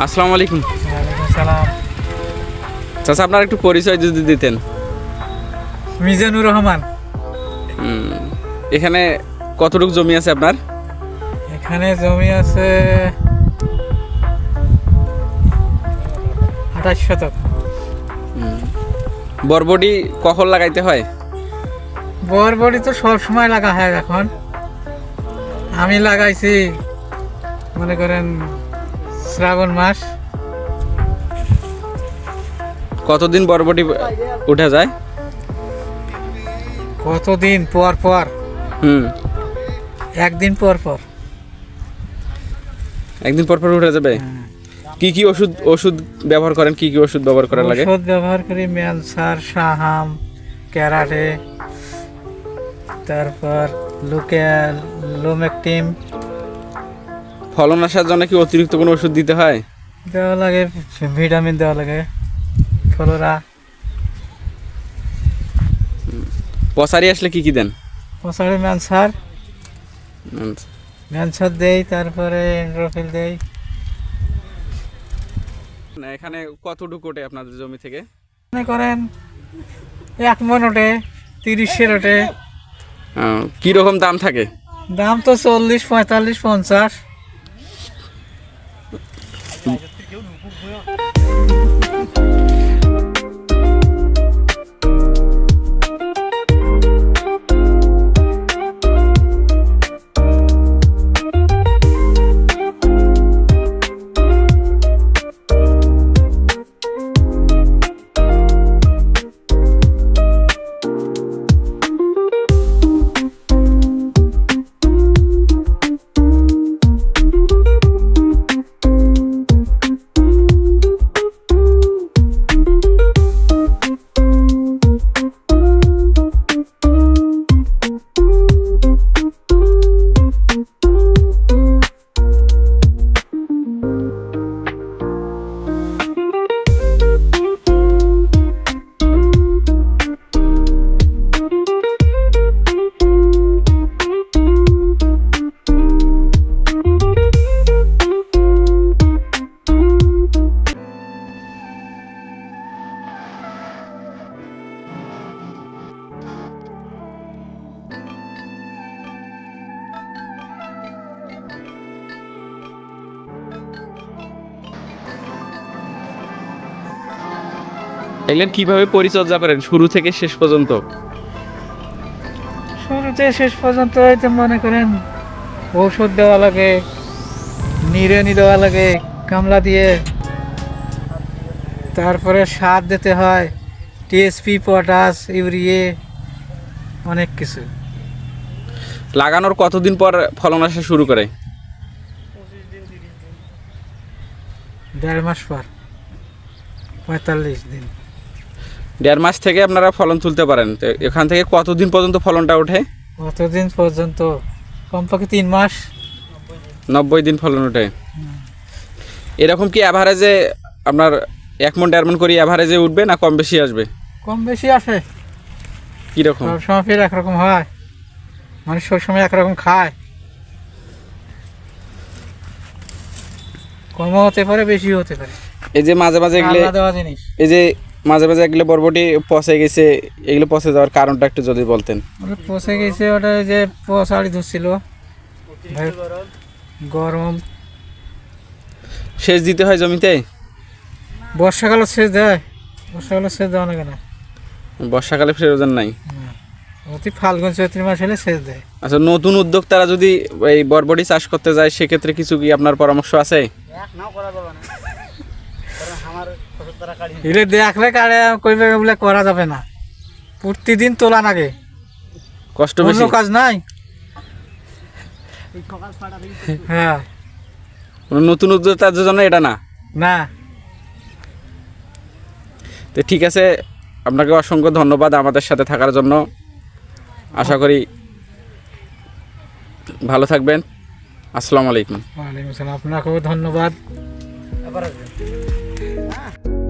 আসসালামু আলাইকুম। সালাম। চাচা আপনার একটু পরিচয় যদি দিতেন। মিজানুর রহমান। এখানে কতটুকু জমি আছে আপনার? এখানে জমি আছে আঠাশ শতক। বরবডি কখন লাগাইতে হয়? বরবড়ি তো সব সময় লাগা হয় এখন। আমি লাগাইছি মনে করেন শ্রাবণ মাস। কতদিন বরবটি উঠে যায়? কতদিন পর পর? হুম। একদিন পর পর। একদিন পর পর উঠে যাবে? কি কি ওষুধ ওষুধ ব্যবহার করেন? কি কি ওষুধ ব্যবহার করা লাগে? ওষুধ ব্যবহার করি ম্যানসার সাহাম ক্যারাটে তারপর লোকেল লোমেকটিম ফলন আসার জন্য কি অতিরিক্ত কোনো ওষুধ দিতে হয়? দেওয়া লাগে ভিটামিন দেওয়া লাগে ফলোরা। পসারি আসলে কি কি দেন? মশারি ম্যানসার। ম্যানসার দেই তারপরে এন্ড্রোফিল দেই। না, এখানে কতটুকু ওঠে আপনাদের জমি থেকে? মনে করেন এক মন ওঠে তিরিশের ওঠে। আহ, কি রকম দাম থাকে? দাম তো চল্লিশ পঁয়তাল্লিশ পঞ্চাশ। এগুলো কীভাবে পরিচর্যা করেন? শুরু থেকে শেষ পর্যন্ত। শুরুতে শেষ পর্যন্ত হয়তো মনে করেন ঔষধ দেওয়া লাগে নিড়ানি দেওয়া লাগে কামলা দিয়ে। তারপরে সার দিতে হয় টিএসপি পটাশ ইউরিয়ে অনেক কিছু। লাগানোর কতদিন পর ফলন আসা শুরু করে? দেড় মাস পর পঁয়তাল্লিশ দিন। দেড় মাস থেকে আপনারা ফলন তুলতে পারেন। তো এখান থেকে কতদিন পর্যন্ত ফলনটা ওঠে? কতদিন পর্যন্ত? কমপক্ষে তিন মাস। নব্বই দিন ফলন ওঠে। এরকম কি অ্যাভারেজে আপনার এক মন দেড় মন করে অ্যাভারেজে উঠবে না কম বেশি আসবে? কম বেশি আসে। কীরকম? সব সময় ফের একরকম হয়। মানুষ সব সময় একরকম খায়। কমও হতে পারে বেশিও হতে পারে। এই যে মাঝে মাঝে এগুলো এই যে মাঝে মাঝে এগুলো বরবটি পচে গেছে এগুলো পচে যাওয়ার কারণটা একটু যদি বলতেন। পচে গেছে ওটা ওই যে পচাড়ি ধরছিল। গরম। সেচ দিতে হয় জমিতে? বর্ষাকালে সেচ দেয় বর্ষাকালে সেচ দেওয়া না। কেন বর্ষাকালে প্রয়োজন নাই? অতি ফাল্গুন চৈত্র মাস হলে সেচ দেয়। আচ্ছা নতুন উদ্যোক্তারা যদি এই বরবটি চাষ করতে যায় সেক্ষেত্রে কিছু কি আপনার পরামর্শ আছে? এগুলো দেখলে কারে কইবে বলে করা যাবে না। প্রতিদিন তোলা নাগে কষ্ট বেশি। কাজ নাই? হ্যাঁ। কোনো নতুন উদ্যোক্তার জন্য এটা না? না। তো ঠিক আছে আপনাকে অসংখ্য ধন্যবাদ আমাদের সাথে থাকার জন্য। আশা করি ভালো থাকবেন। আসসালামু আলাইকুম। ওয়ালাইকুম আসসালাম আপনাকেও ধন্যবাদ। बरं.